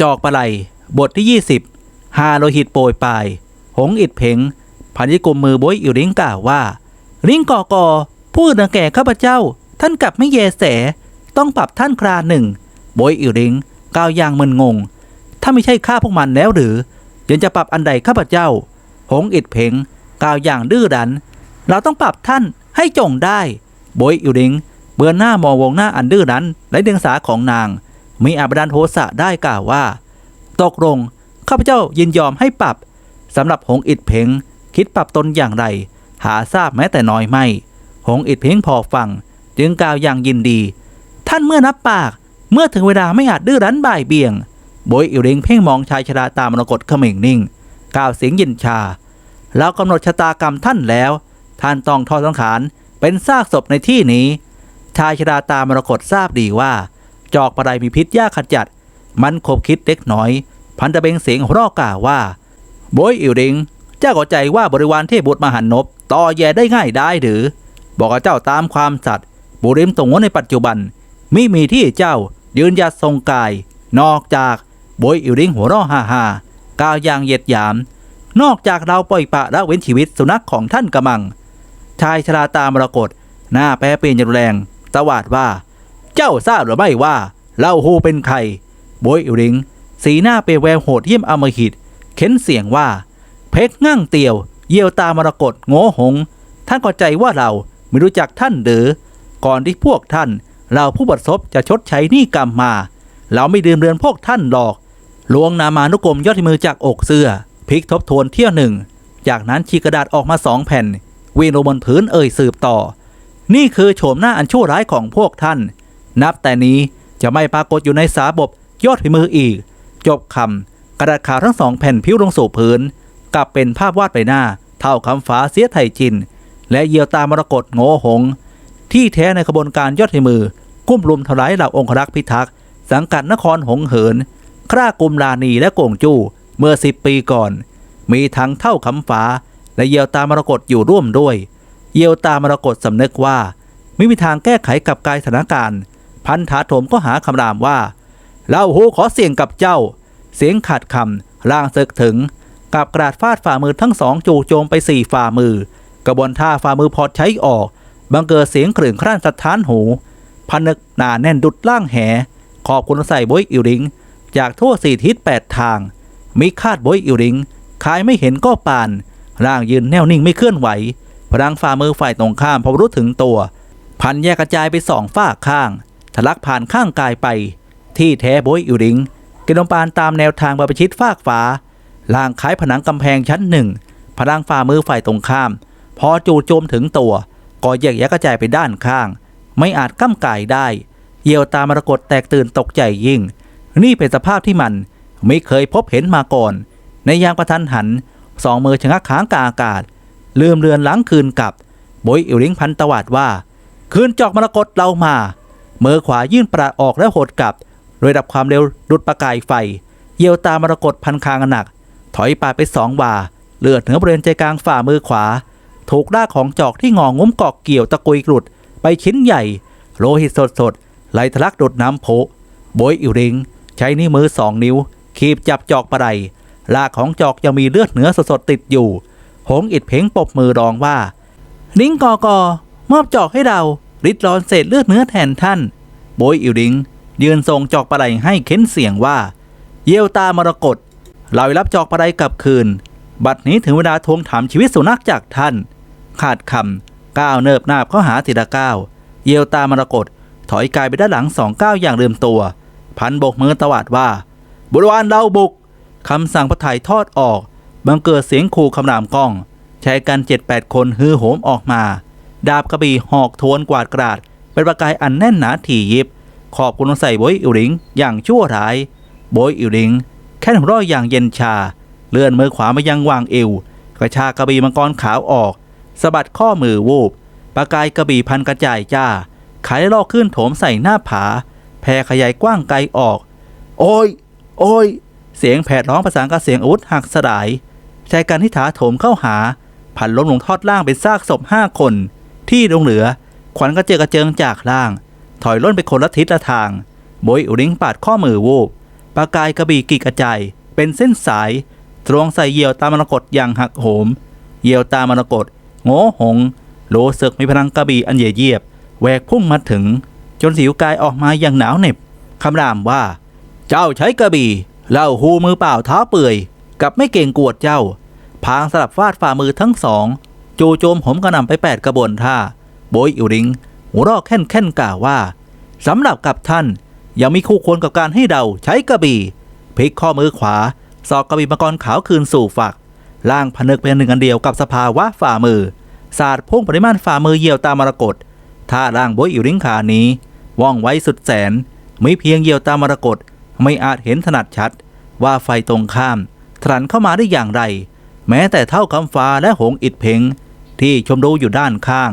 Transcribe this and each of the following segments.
จอกปลาไหลบทที่ 20ฮาโลหิตโปรยปลาย หงอิดเพงพันยิกุมมือบวยอิริงกล่าวว่า ริงกอกอผู้ดังแก่ข้าพเจ้า ท่านกลับไม่เยแส ต้องปรับท่านคราหนึ่งบวยอิริงกล่าวอย่างมึนงง ถ้าไม่ใช่ข้าพวกมันแล้วหรือยังจะปรับอันใดข้าพเจ้า หงอิดเพงกล่าวอย่างดื้อดัน เราต้องปรับท่านให้จงได้บวยอิริงเบือนหน้ามองวงหน้าอันดื้อนั้นและเดียงสาของนาง มีอาบดานโทสะได้กล่าวว่า ตกลงข้าพเจ้ายินยอมให้ปรับสำหรับหงอิดเพ่งคิดปรับตนอย่างไร หาทราบแม้แต่น้อยไม่ หงอิดเพ่งพอฟัง จึงกล่าวอย่างยินดี ท่านเมื่อนับปาก เมื่อถึงเวลาไม่อาจดื้อรั้นบ่ายเบี่ยงโบยอิเริงเพ่งมองชายชราตามรกตเขม่งนิ่ง กล่าวเสียงยินชาแล้วกำหนดชะตากรรมท่านแล้ว ท่านต้องทอดสังขารเป็นซากศพในที่นี้ ชายชราตามรกตทราบดีว่า จอกประไดมีพิษยากขจัด มันคบคิดเล็กน้อย พันตะเบงเสียงหัวเรอกล่าวว่าโบยอิริง เจ้าก็ใจว่าบริวารเทพบุตรมหันนบต่อแย่ได้ง่ายได้หรือ บอกเจ้าตามความสัตย์บุริมตรงวในปัจจุบันไมิมีที่เจ้ายืนยัดทรงกาย นอกจากโบยอิริงหัวเร่อฮ่าฮ่ากล่าวอย่างเหยียดหยาม นอกจากเราปล่อยปละละเว้นชีวิตสุนัขของท่านกระมัง ชายชราตามรกตหน้าแปรเปลี่ยนอย่างรุนแรงตวาดว่า เจ้าทราบหรือไม่ว่าเล่าฮูเป็นใครโบยอิริง สีหน้าเปรแววโหดเยี่ยมอมหิตเค้นเสียงว่า เพกงั่งเตียว เยี่ยวตามรกตโง่หง ท่านก็ใจว่าเราไม่รู้จักท่านหรือ ก่อนที่พวกท่าน เราผู้บดซบจะชดใช้หนี้กรรมมา เราไม่ดื่มเรือนพวกท่านหรอกลวงนามานุกรมยอดมือจากอกเสื้อพลิกทบทวนเที่ยวหนึ่ง จากนั้นฉีกระดาษออกมาสองแผ่นวียนลงบนพื้นเอ่ยสืบต่อ นี่คือโฉมหน้าอันชั่วร้ายของพวกท่าน นับแต่นี้จะไม่ปรากฏอยู่ในสาบบยอดฝีมืออีก จบคำกระดาษขาวทั้งสองแผ่นพิ้วลงสู่พื้นกลับเป็นภาพวาดใบหน้า เท่าคำฝาเสียไทยจิน และเยียวตามรกตโง่หง ที่แท้ในขบวนการยอดฝีมือ กุ้มลุมทลายเหล่าองครักษ์พิทักษ์สังกัดนครหงเหินคร่ากลุมลานีและโกงจู้เมื่อสิบปีก่อน มีทั้งเท่าคำฝาและเยียวตามรกตอยู่ร่วมด้วย เยียวตามรกตสำนึกว่า ไม่มีทางแก้ไขกับกายสถานการณ์ พันธาโถมก็หาคำรามว่าเล่าหูขอเสียงกับเจ้า เสียงขาดคำร่างศึกถึง กับกระดาษฟาดฝ่ามือทั้งสองจู่โจมไปสี่ฝ่ามือ กระบวนท่าฝ่ามือพอใช้ออก บังเกิดเสียงกลื่นคร่านสะท้านหูพันึกหนาแน่นดุดล่างแห ขอบคุณใส่บอยอิริง จากทั่วสี่ทิศแปดทาง มิคาดบอยอิริงขายไม่เห็นก็ปาน ร่างยืนแน่วนิ่งไม่เคลื่อนไหว พลังฝ่ามือฝ่ายตรงข้ามพอรู้ถึงตัว พันแยกกระจายไปสองฝ้าข้าง ลักผ่านข้างกายไป ที่แท้โบยอิวริงกินลมปานตามแนวทางบรรพชิตฟากฟ้าล่างคล้ายผนังกำแพงชั้นหนึ่งพลังฝ่ามือฝ่ายตรงข้าม พอจู่โจมถึงตัวก็แยกแยกกระจายไปด้านข้าง ไม่อาจก้ำกายได้ เยี่ยวตามรกตแตกตื่นตกใจยิ่ง นี่เป็นสภาพที่มันไม่เคยพบเห็นมาก่อน ในยางประทันหันสองมือชะงักค้างกาอากาศ ลืมเรือนหลังคืนกับโบยอิวริงพันตวาดว่า คืนจอกมรกตเรามา มือขวายื่นประออกแล้วหดกลับ โดยดับความเร็วดุดประกายไฟ เยียวตามรกตพันคางหนัก ถอยปาไปสองวา เลือดเหนือบริเวณใจกลางฝ่ามือขวา ถูกด้ากของจอกที่งองุ้มเกาะเกี่ยวตะกุยกรุด ไปชิ้นใหญ่ โลหิตสดสดไหลทะลักดดน้ำโผโบยอิวริง ใช้นิ้วมือสองนิ้ว คีบจับจอกประไดลากของจอกยังมีเลือดเหนือสดสดติดอยู่ หงอิดเพ่งปบมือรองว่าลิงกอกอมอบจอกให้เรา ริดรอนเศษเลือดเนื้อแทนท่าน โบยอิวริง ยืนทรงจอกปลาไหลให้เค้นเสียงว่าเยี่ยวตามรกตเรารับจอกปลาไหลกลับคืน บัดนี้ถึงเวลาทวงถามชีวิตสุนัขจากท่าน ขาดคำก้าวเนิบนาบเข้าหาทีละก้าวเยี่ยวตามรกตถอยกายไปด้านหลังสองก้าวอย่างลืมตัว พันโบกมือตวาดว่าบุรวานเราบุกคำสั่งพระไถ่ทอดออก บังเกิดเสียงขู่คำรามก้อง ใช้กันเจ็ดแปดคนฮือโหมออกมา ดาบกระบี่หอกทวนกวาดกราด เป็นประกายอันแน่นหนาถี่ยิบ ขอบคุณใส่โบยอิวริงอย่างชั่วร้ายโบยอิวริง แค่หัวร้อยอย่างเย็นชา เลื่อนมือขวามายังวางเอวกระชากกระบี่มังกรขาวออกสะบัดข้อมือวูบประกายกระบี่พันกระจายจ้าขายลอกขึ้นโถมใส่หน้าผา แผ่ขยายกว้างไกลออก โอ้ย โอ้ย เสียงแผดร้องประสานกับเสียงอาวุธหักสลายชายการที่ถาโถมเข้าหาผันล้มลงทอดล่างเป็นซากศพห้าคน ที่ลงเหลือ ขวัญกระเจิงกระเจิงจากล่าง ถอยล่นไปคนละทิศละทาง โบยอุริงปาดข้อมือวูบประกายกระบี่กีกระจายเป็นเส้นสายตรงใส่เหยี่ยวตามรกฏอย่างหักโหม เหยี่ยวตามรกฏโง่หง โลเสกมีพลังกระบี่อันเหยเยียบแหวกพุ่งมาถึง จนสิวกายออกมาอย่างหนาวเหน็บคำรามว่า เจ้าใช้กระบี่เล่าหูมือเปล่าเท้าเปื่อย กับไม่เก่งกวดเจ้า พางสลับฟาดฝ่ามือทั้งสอง จูโจมผมกระหน่ำไปแปดกระบวนท่า โบยอิวริงหัวรอกแค่นแค่นกล่าวว่าสำหรับกับท่านยังมีคู่ควรกับการให้เราใช้กระบี่พลิกข้อมือขวาสอกกระบี่มังกรขาวคืนสู่ฝักล่างผนึกเป็นหนึ่งอันเดียวกับสภาวะฝ่ามือศาสตร์พุ่งปริมาณฝ่ามือเหยี่ยวตามมรกตท่าล่างโบยอิวริงขานี้ว่องไวสุดแสนไม่เพียงเหยี่ยวตามมรกตไม่อาจเห็นถนัดชัด ว่าไฟตรงข้ามถลันเข้ามาได้อย่างไร แม้แต่เท่าคำฟ้าและหงอิดเพง ที่ชมดูอยู่ด้านข้าง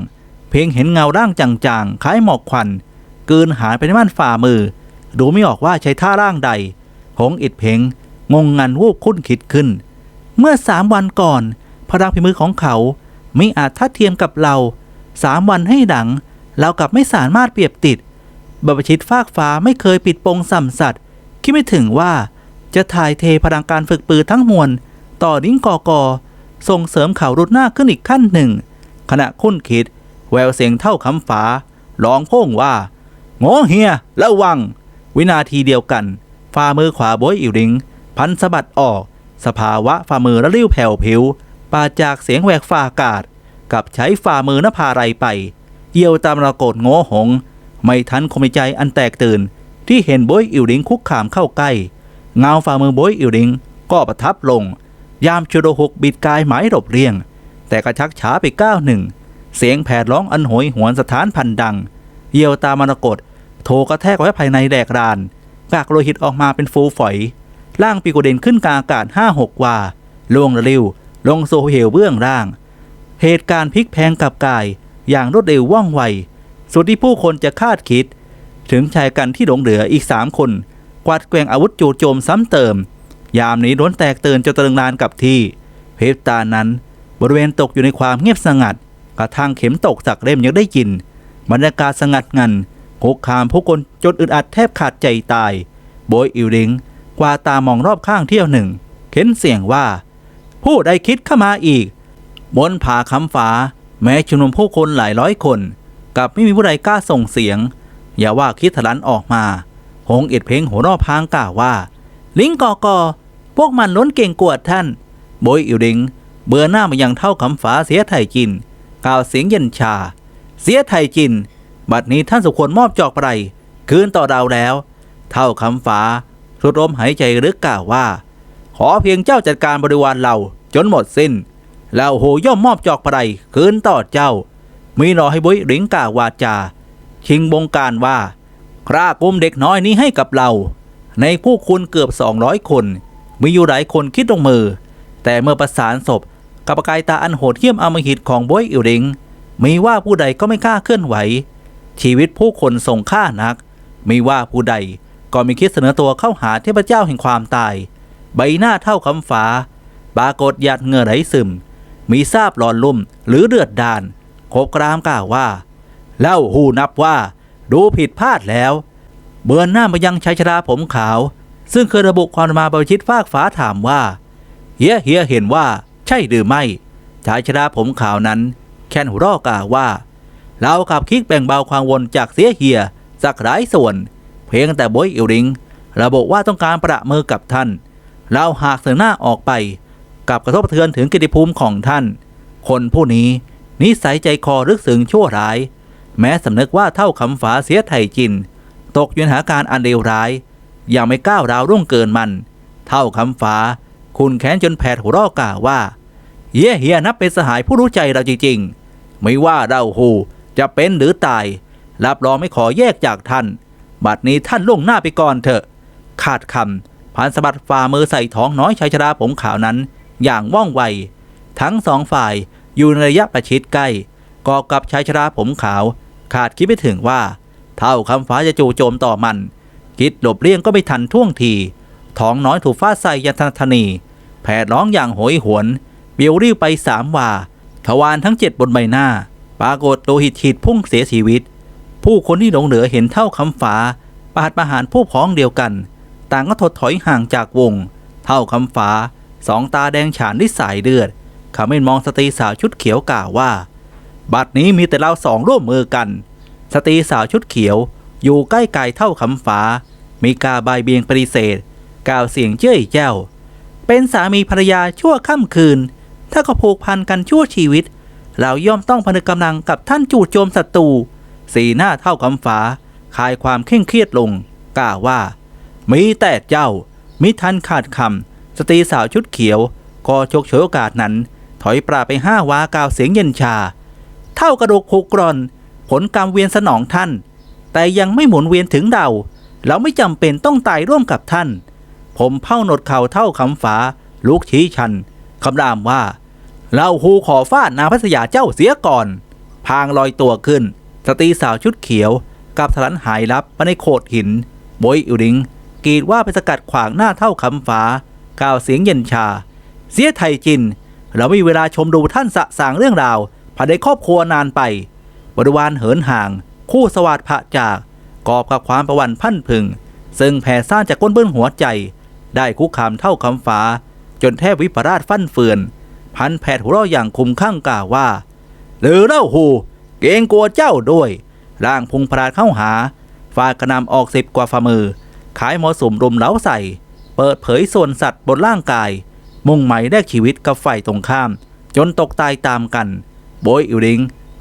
เพียงเห็นเงาร่างจางๆ คล้ายหมอกควันเกินหายไปในม่านฝ่ามือ ดูไม่ออกว่าใช้ท่าร่างใด หงอิดเพงงงงันวูบคุ้นคิดขึ้น เมื่อสามวันก่อน พลังพิมือของเขาไม่อาจทัดเทียมกับเราสามวันให้หลัง เรากลับไม่สามารถเปรียบติดบรรพชิตฟากฟ้าไม่เคยปิดปงสัมสัตว์คิดไม่ถึงว่าจะถ่ายเทพลังการฝึกปือทั้งมวล ต่อดิ้งกอกอ ส่งเสริมเขาวรุดหน้าขึ้นอีกขั้นหนึ่ง ขณะคุ้นคิด แววเสียงเท่าคำฝาร้องโพ่งว่าโง่เฮียระวัง วินาทีเดียวกันฝ่ามือขวาโบยอิวริง พันสะบัดออก สภาวะฝ่ามือระลิ้วแผ่วผิวปาจากเสียงแหวกฝ่าอากาศ กับใช้ฝ่ามือนภาไรไปเยี่ยวตามระโกดโง่หง ไม่ทันคมใจอันแตกตื่น ที่เห็นโบยอิวริงคุกขามเข้าใกล้เงาฝ่ามือโบยอิวริงก็ประทับลง ยามชุโดหกบิดกายหมายหลบเลี่ยง แต่กระชักช้าไปก้าวหนึ่ง เสียงแผดร้องอันโหยหวนสถานพันดัง เยี่ยวตามรกตโถกระแทกไว้ภายในแดกราน กากโลหิตออกมาเป็นฟูฝอยล่างปีกเด่นขึ้นกลางอากาศห้าหกวาลวงระลิวลงโซเหวเบื้องล่าง เหตุการณ์พลิกแพงกับกายอย่างรวดเร็วว่องไว สุดที่ผู้คนจะคาดคิด ถึงชายกันที่หลงเหลืออีกสามคน กวาดแกว่งอาวุธจู่โจมซ้ำเติม ยามนี้ล้วนแตกตื่นจนตะลึงนานกับที่เพชรตานั้น บริเวณตกอยู่ในความเงียบสงัด กระทั่งเข็มตกสักเล่มยังได้ยิน บรรยากาศสงัดงันคุกคามผู้คนจนอึดอัดแทบขาดใจตายโบยอิวริงกว่าตามองรอบข้างเที่ยวหนึ่ง เข็นเสียงว่า ผู้ใดคิดเข้ามาอีก บนผาคำฟ้า แม้ชุมนุมผู้คนหลายร้อยคนกลับไม่มีผู้ใดกล้าส่งเสียง อย่าว่าคิดทะลันออกมา หงเอ็ดเพลงหัวรอบพางกล่าวว่า ลิงกอกอพวกมันล้นเก่งกวดท่านโบยอิวริง เบื่อหน้ามายังเท่าคำฟ้าเสียไทยจิน กล่าวเสียงเย็นชา เสียไทยจิน บัดนี้ท่านสุควรมอบจอกไรคืนต่อเราแล้ว เท่าคำฟ้าสุดลมหายใจลึกกล่าวว่า ขอเพียงเจ้าจัดการบริวารเราจนหมดสิ้นแล้วโหย่อมมอบจอกไรคืนต่อเจ้า มีรอให้บุยริงกล่าววาจา ชิงบงการว่าครากุมเด็กน้อยนี้ให้กับเรา ในผู้คุณเกือบ 200 คน มีอยู่หลายคนคิดลงมือ แต่เมื่อประสานศพกับกายตาอันโหดเหี้ยมอมหิตของบวยอิวริง มีว่าผู้ใดก็ไม่กล้าเคลื่อนไหว ชีวิตผู้คนทรงค่านักมีว่าผู้ใดก็มีคิดเสนอตัวเข้าหาเทพเจ้าแห่งความตาย ใบหน้าเท่าคำฟ้าปรากฏหยาดเหงื่อไหลซึม มีซาบหลอนลุ่มหรือเลือดดานโคบกรามกล่าวว่า เล่าหูนับว่า ดูผิดพลาดแล้ว เบือนหน้ามายังชายชราผมขาว ซึ่งเคยระบุความมาบริชิตฟากฟ้าถามว่า เฮียเฮียเห็นว่าใช่หรือไม่ชายชราผมขาวนั้น แค่นหัวรอกล่าวว่า เราขับคิกแบ่งเบาความวนจากเสียเฮียสักหลายส่วน เพียงแต่บอยอิวริง ระบุว่าต้องการประมือกับท่าน เราหากเสนอหน้าออกไปกับกระทบเทือนถึงกิติภูมิของท่าน คนผู้นี้นิสัยใจคอรึกสึงชั่วร้าย แม้สำนึกว่าเท่าคำฝาเสียไทยจิน ตกอยู่ในสถานการณ์อันเลวร้าย ยังไม่ก้าวร้าวร่วงเกินมัน เท่าคำฟ้า คุณแค้นจนแผดหัวรอกล่าวว่า เฮียเฮียนับเป็นสหายผู้รู้ใจเราจริงๆ ไม่ว่าเราหูจะเป็นหรือตาย รับรองไม่ขอแยกจากท่าน บัดนี้ท่านล่วงหน้าไปก่อนเถอะ ขาดคำพันสะบัดฝ่ามือใส่ท้องน้อยชายชราผมขาวนั้น อย่างว่องไว ทั้งสองฝ่ายอยู่ในระยะประชิดใกล้กอกับชายชราผมขาว ขาดคิดไม่ถึงว่า เท่าคำฟ้าจะจู่โจมต่อมัน คิดหลบเลี่ยงก็ไม่ทันท่วงที ท้องน้อยถูกฟาดใส่ยันทันทนีแผดร้องอย่างโหยหวน เบียวริ้วไปสามว่าทวารทั้งเจ็ดบนใบหน้า ปรากฏโลหิตฉีดพุ่งเสียชีวิต ผู้คนที่หลงเหลือเห็นเท่าคำฝาปาดประหารผู้พ้องเดียวกัน ต่างก็ถดถอยห่างจากวง เท่าคำฟ้า สองตาแดงฉานด้วยสายเลือดขาไม่มองสตรีสาวชุดเขียวกล่าวว่า บัดนี้มีแต่เราสองร่วมมือกัน สตรีสาวชุดเขียว อยู่ใกล้ไกลเท่าคำฟ้า มีกาบายเบียงปฏิเสธ กล่าวเสียงเจ้ยแจ้วเป็นสามีภรรยาชั่วค่ำคืน ถ้าก็ผูกพันกันชั่วชีวิต เราย่อมต้องพนึกกำลังกับท่านจู่โจมศัตรูสีหน้าเท่าคำฟ้าคลายความเคร่งเครียดลงกล่าวว่า มีแต่เจ้า มิทันขาดคำสตรีสาวชุดเขียวก็ชกฉวยโอกาสนั้น ถอยปราไปห้าวากาวเสียงเย็นชา เท่ากระดูกผูกกรอน ผลกรรมเวียนสนองท่าน แต่ยังไม่หมุนเวียนถึงเดาเราไม่จำเป็นต้องตายร่วมกับท่าน ผมเผ้าหนดเข่าเท่าคำฟ้าลุกชี้ชันคำรามว่า เราฮูขอฟาดนางพัสยาเจ้าเสียก่อน พางลอยตัวขึ้น สตรีสาวชุดเขียว กับสลันหายลับมาในโขดหินบอยอุริงกรีดว่าไปสกัดขวางหน้าเท่าคำฟ้ากล่าวเสียงเย็นชา เสียไทยจิน เราไม่มีเวลาชมดูท่านสะสางเรื่องราวภายในครอบครัวนานไป บริวารเหินห่าง คู่สวัสดพระจากกอบกับความประวันพันพึง ซึ่งแผ่ซ่านจากก้นเบื้องหัวใจ ได้คุกคามเท่าคำฟ้า จนแทบวิปราชฟั่นเฟือน พันแผดหัวเราะอย่างคุมข้างกล่าวว่า หรือเล่าหู เกรงกลัวเจ้าด้วย ร่างพุงพราดเข้าหาฟากระนำออกสิบกว่าฝ่ามือ ขายมอสุ่มรุมเล้าใส่ เปิดเผยส่วนสัตว์บนร่างกาย มุ่งหมายแลกชีวิตกับฝ่ายตรงข้าม จนตกตายตามกัน โบยอิริง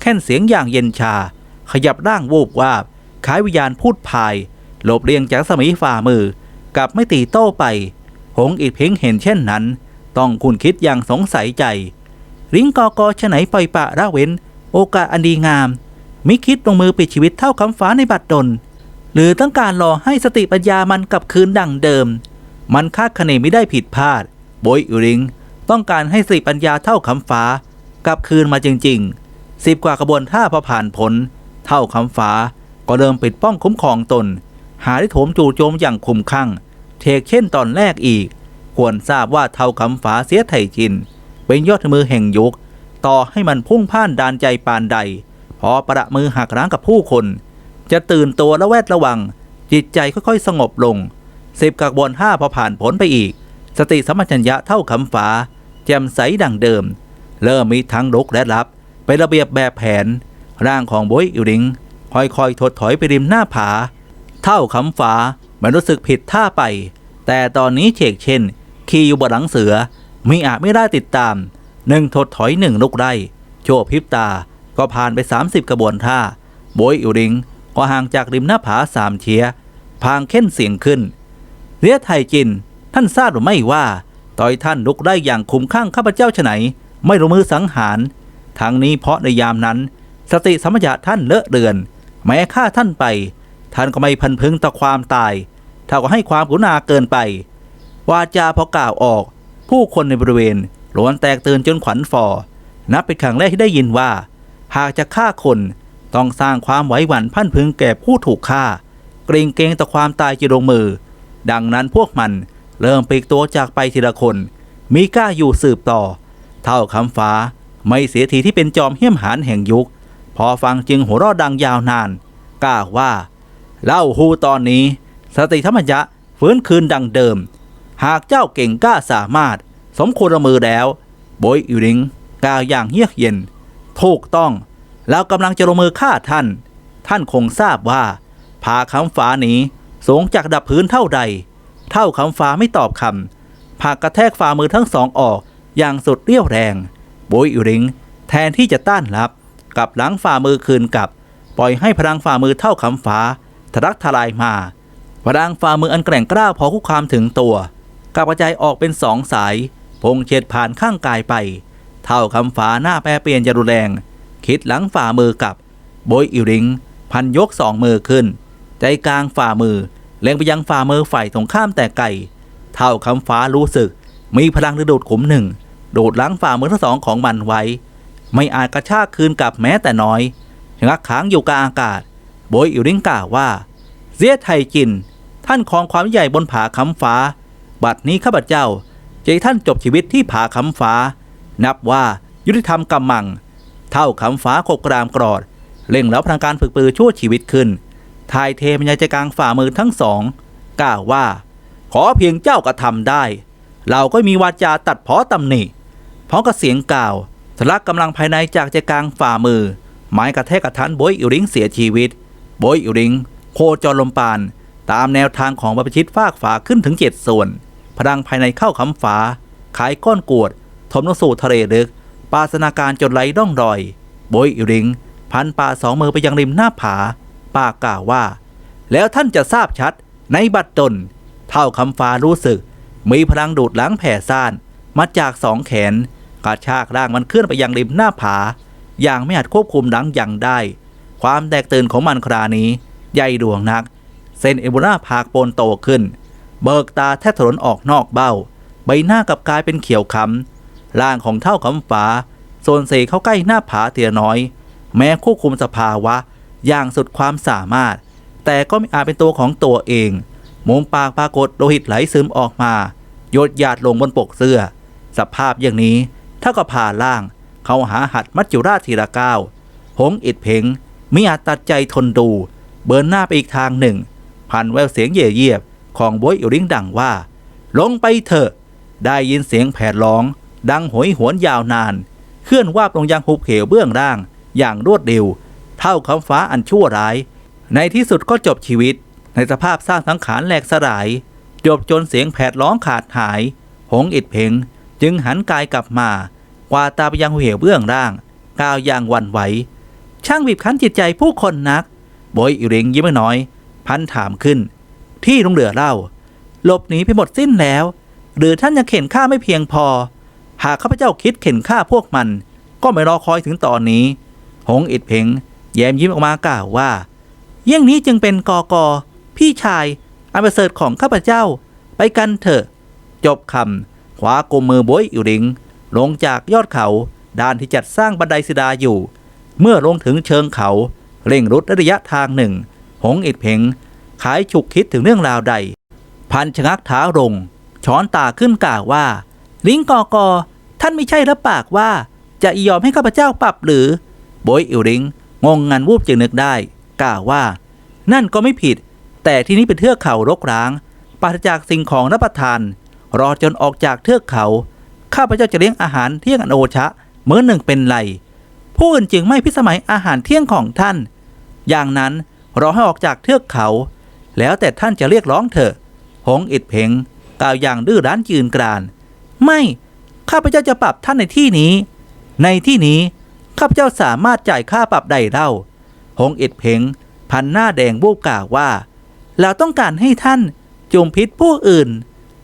ค่นเสียงอย่างเย็นชา ขยับร่างวูบวาบคล้ายวิญญาณพูดพาย หลบเลียงจากสมีฝ่ามือ กับไม่ตีโต้ไป หงอีกเพ่งเห็นเช่นนั้น ต้องคุณคิดอย่างสงสัยใจ ริงกอกอฉะไหนปล่อยปะละเว้น โอกาสอันดีงาม มิคิดลงมือปิดชีวิตเท่าคำฟ้าในบัดดล หรือต้องการรอให้สติปัญญามันกลับคืนดังเดิม มันคาดคะเนไม่ได้ผิดพลาด โบยอุริง ต้องการให้สติปัญญาเท่าคำฟ้ากลับคืนมาจริง ๆ สิบกว่ากระบวนท่าพอผ่านผล เท่าคำฟ้าก็เริ่มปิดป้องคุ้มครองตน หาได้โถมจู่โจมอย่างคุมข้งเทกเช่นตอนแรกอีก ควรทราบว่าเท่าคำฟ้าเสียไทยจิน เป็นยอดมือแห่งยุค ต่อให้มันพุ่งพ่านดานใจปานใด พอประมือหักร้างกับผู้คน จะตื่นตัวและแวดระวัง จิตใจค่อยๆสงบลงสิบกักบนห้าพอผ่านผลไปอีก สติสมปชัญญะเท่าคำฟ้า แจ่มใสดังเดิม เริ่มมีทั้งลุกและรับ ไประเบียบแบบแผน ร่างของโบยอิริงค่อยๆถดถอยไปริมหน้าผา เท่าคำฟ้ามันรู้สึกผิดท่าไป แต่ตอนนี้เฉกเช่น ขี่อยู่บนหลังเสือมีอาจไม่ได้ติดตามหนึ่งถดถอยหนึ่งลุกได้โชว์พริบตาก็ผ่านไป 30 กระบวนท่าโบยอิริงก็ห่างจากริมหน้าผาสามเชียพางเข้นเสียงขึ้นเรียไทยจิน ท่านทราบหรือไม่ว่า ต่อยท่านลุกได้อย่างคุ้มข้างข้าพเจ้าฉไหน ไม่ลงมือสังหาร ทางนี้เพราะในยามนั้น สติสมัญญะท่านเลอะเลือน แม้ฆ่าท่านไป ท่านก็ไม่พันพึงต่อความตายเท่ากับให้ความกรุณาเกินไปวาจาพอกล่าวออก ผู้คนในบริเวณล้วนแตกตื่นจนขวัญฝ่อนับเป็นครั้งแรกที่ได้ยินว่า หากจะฆ่าคนต้องสร้างความไหวหวั่นพันพึงแก่ผู้ถูกฆ่า เกรงเกรงต่อความตายจะลงมือ ดังนั้นพวกมันเริ่มปลีกตัวจากไปทีละคน มีกล้าอยู่สืบต่อ เท่าคำฟ้า ไม่เสียทีที่เป็นจอมเหี้ยมหานแห่งยุค พอฟังจึงหัวเราะดังยาวนานกล่าวว่า เล่าฮูตอนนี้ สติธรรมยะฟื้นคืนดังเดิม หากเจ้าเก่งกล้าสามารถ สมควรละมือแล้วโบยอิริงกล่าวอย่างเยือกเย็น ถูกต้องแล้วกำลังจะลงมือฆ่าท่าน ท่านคงทราบว่าผาคำฟ้านี้สูงจากดับพื้นเท่าใด เท่าคำฟ้าไม่ตอบคำผากระแทกฝ่ามือทั้งสองออกอย่างสุดเรี่ยวแรง บยอิริง แทนที่จะต้านรับกับหลังฝ่ามือคืนกลับ ปล่อยให้พลังฝ่ามือเท่าคำฟ้าทะลักทลายมาพลังฝ่ามืออันแกร่งกล้าพอคุกคามถึงตัวกระจายออกเป็นสองสาย พงเฉียดผ่านข้างกายไป เท่าคำฟ้าหน้าแปรเปลี่ยนจะรุนแรง คิดหลังฝ่ามือกับโบยอิริง พันยกสองมือขึ้น ใจกลางฝ่ามือเล็งไปยังฝ่ามือฝ่ายตรงข้ามแต่ไกล เท่าคำฟ้ารู้สึกมีพลังฤดูดขุมหนึ่ง โดดล้างฝ่ามือทั้งสองของมันไว้ ไม่อาจกระชากคืนกลับแม้แต่น้อยงักค้างอยู่กลางอากาศ โบยอิริงกล่าวว่า เสียไทยจิน ท่านของความใหญ่บนผาคำฟ้า บัดนี้ข้าพเจ้าจะให้ท่านจบชีวิตที่ผาคำฟ้า นับว่ายุติธรรมกำมัง เท่าคำฟ้าโคกรามกรอดเล่งแล้วพลังการฝึกปือชั่วชีวิตขึ้นทายเทมันยาใจกลางฝ่ามือทั้งสองกล่าวว่า ขอเพียงเจ้ากระทำได้ เราก็มีวาจาตัดเพอตำหนิ พร้อมกับเสียงกล่าวสลักกำลังภายในจากใจกลางฝ่ามือ ไม้กระแทกกระทันโบยอิริงเสียชีวิตโบยอิริงโคจรลมปาน ตามแนวทางของบรรพชิตฟากฝาขึ้นถึงเจ็ดส่วน พลังภายในเข้าคำฝาขายก้อนกรวด ถมลงสู่ทะเลลึก ปาสนาการจนไหลร่องรอยโบยอิริง พันป่าสองมือไปยังริมหน้าผาปากกล่าวว่า แล้วท่านจะทราบชัดในบัดดลเท่าคำฟ้ารู้สึก มีพลังดูดล้างแผ่ซ่านมาจากสองแขน กระชากร่างมันเคลื่อนไปยังริมหน้าผา อย่างไม่อาจควบคุมหลังอย่างได้ ความแตกตื่นของมันครานี้ใหญ่ดวงนักเส้นเอโบราผากโปนโตขึ้น เบิกตาแทบถลนออกนอกเบ้า ใบหน้ากับกลายเป็นเขียวค้ำร่างของเท่าคำฟ้าโซนเซเข้าใกล้หน้าผาเตียน้อย แม้ควบคุมสภาวะอย่างสุดความสามารถ แต่ก็ไม่อาจเป็นตัวของตัวเองมุมปากปรากฏโลหิตไหลซึมออกมาหยดหยาดลงบนปกเสื้อ สภาพอย่างนี้ ท่ากับผ่าล่าง เขาหาหัดมัจจุราชทีละก้าวหงอิดเพงมิอาจตัดใจทนดู เบินหน้าไปอีกทางหนึ่ง พันแววเสียงเย่เยียบของบวยอิริงดังว่า ลงไปเถอะ ได้ยินเสียงแผดร้อง ดังโหยหวนยาวนาน เคลื่อนวาบลงยังหุบเหวเบื้องล่าง อย่างรวดเร็ว เท่าคำฟ้าอันชั่วร้าย ในที่สุดก็จบชีวิต ในสภาพสร้างสังขารแหลกสลาย จบจนเสียงแผดร้องขาดหาย หงอิดเพงจึงหันกายกลับมา กวาตาไปยังเหวเบื้องล่าง ก้าวอย่างวันไหว ช่างบีบคั้นจิตใจผู้คนนักโบยอิริงยิ้มน้อย พันถามขึ้น ที่ลุงเหลือเล่า หลบหนีไปหมดสิ้นแล้ว หรือท่านยังเข็นฆ่าไม่เพียงพอ หากข้าพเจ้าคิดเข็นฆ่าพวกมัน ก็ไม่รอคอยถึงตอนนี้ หงอิดเพงแย้มยิ้มออกมากล่าวว่าเยี่ยงนี้จึงเป็นกอกอพี่ชายอันประเสริฐของข้าพเจ้า ไปกันเถอะ จบคำขวากลมมือโบยอิริง ลงจากยอดเขาด้านที่จัดสร้างบันไดศิดาอยู่ เมื่อลงถึงเชิงเขาเร่งรุดระยะทางหนึ่ง หงอิดเพงขายฉุกคิดถึงเรื่องราวใด พันชะงักเท้าลง ช้อนตาขึ้นกล่าวว่า ลิงกอกอ ท่านไม่ใช่รับปากว่า จะยอมให้ข้าพเจ้าปรับหรือ โบยอิริง งงงันวูบจึงนึกได้ กล่าวว่า นั่นก็ไม่ผิด แต่ที่นี้เป็นเทือกเขารกร้างปราศจากสิ่งของรับประทาน รอจนออกจากเทือกเขา ข้าพเจ้าจะเลี้ยงอาหารเที่ยงอันโอชะมื้อหนึ่งเป็นไรผู้อื่นจึงไม่พิสมัยอาหารเที่ยงของท่าน อย่างนั้นรอให้ออกจากเทือกเขา แล้วแต่ท่านจะเรียกร้องเถอะ หงอิดเพงกล่าวอย่างดื้อรั้นยืนกราน ไม่ข้าพเจ้าจะปรับท่านในที่นี้ ในที่นี้ข้าพเจ้าสามารถจ่ายค่าปรับใดเล่า หงอิดเพงพันหน้าแดงบูบกล่าวว่า เราต้องการให้ท่านจุมพิษผู้อื่น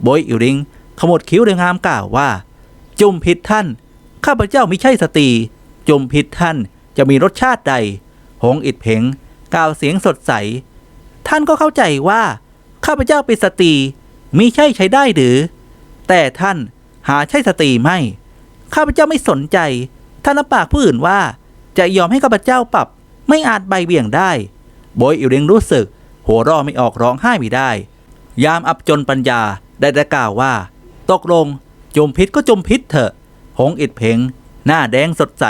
โบยอิริงขมวดคิ้วเรียงามกล่าวว่า จุมพิษท่าน ข้าพเจ้าไม่ใช่สตรีจุมพิษท่านจะมีรสชาติใด หงอิดเพงกล่าวเสียงสดใส ท่านก็เข้าใจว่า ข้าพเจ้าเป็นสตรีมิใช่ใช้ได้หรือ แต่ท่านหาใช่สตรีไม่ ข้าพเจ้าไม่สนใจ ท่านรับปากผู้อื่นว่า จะยอมให้ข้าพเจ้าปรับ ไม่อาจใบเบี่ยงได้โบยอิวเรงรู้สึก หัวเรอไม่ออกร้องไห้ไม่ได้ ยามอับจนปัญญาได้แต่กล่าวว่า ตกลง จมพิษก็จมพิษเถอะ หงอิดเพงหน้าแดงสดใส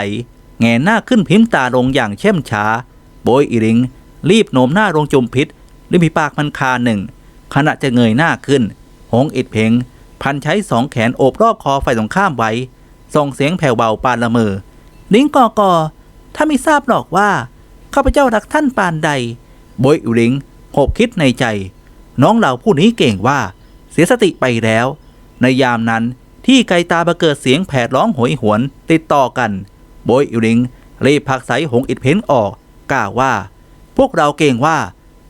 แงนหน้าขึ้นพิมพ์ตาลงอย่างเช่มช้า โบยอิริง รีบโน้มหน้าลงจมพิษริมฝีปากมันคาหนึ่ง ขณะจะเงยหน้าขึ้น หงอิดเพงพันใช้สองแขนโอบรอบคอฝ่ายตรงข้ามไว้ ส่งเสียงแผ่วเบาปานละเมอลิงกอกอถ้าไม่ทราบหรอกว่าข้าพเจ้ารักท่านปานใดโบยอุริงหบคิดในใจ น้องเราผู้นี้เก่งว่าเสียสติไปแล้ว ในยามนั้น ที่ไกลตาบังเกิดเสียงแผดร้องโหยหวนติดต่อกัน โบยอุริงรีบผักใสหงอิดเพนออกกล่าวว่า พวกเราเก่งว่า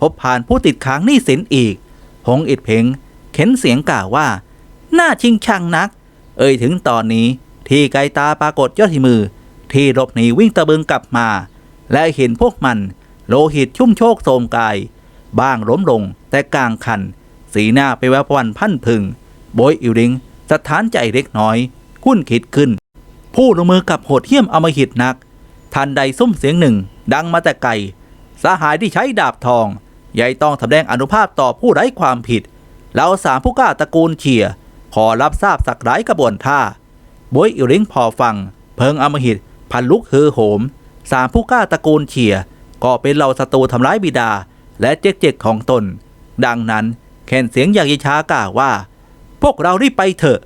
พบผ่านผู้ติดค้างหนี้สินอีก หงอิดเพงเข็นเสียงกล่าวว่า น่าชิงชังนัก เอ่ยถึงตอนนี้ ที่ไกลตาปรากฏยอดที่มือ ที่หลบหนีวิ่งตะบึงกลับมา และเห็นพวกมัน โลหิตชุ่มโชกโสมกาย บ้างล้มลงแต่กลางคัน สีหน้าไปแวววันพันพึง โบยอิริง สถานใจเล็กน้อยคุ้นคิดขึ้น ผู้ลงมือกับโหดเหี้ยมอมหิตนัก ทันใดซุ้มเสียงหนึ่ง ดังมาแต่ไกลสหายที่ใช้ดาบทองใหญ่ต้องแสดงอนุภาพต่อผู้ไร้ความผิดเราสามผู้กล้าตระกูลเฉียขอรับทราบสักไร้กระบวนท่าบวยอิริงพอฟัง เพิงอมหิตพันลุกฮือโหม สามผู้กล้าตระกูลเฉียก็เป็นเหล่าศัตรูทำร้ายบิดาและเจ๊กเจกของตน ดังนั้นแค่นเสียงอย่างยิชากล่าวว่า พวกเรารีบไปเถอะ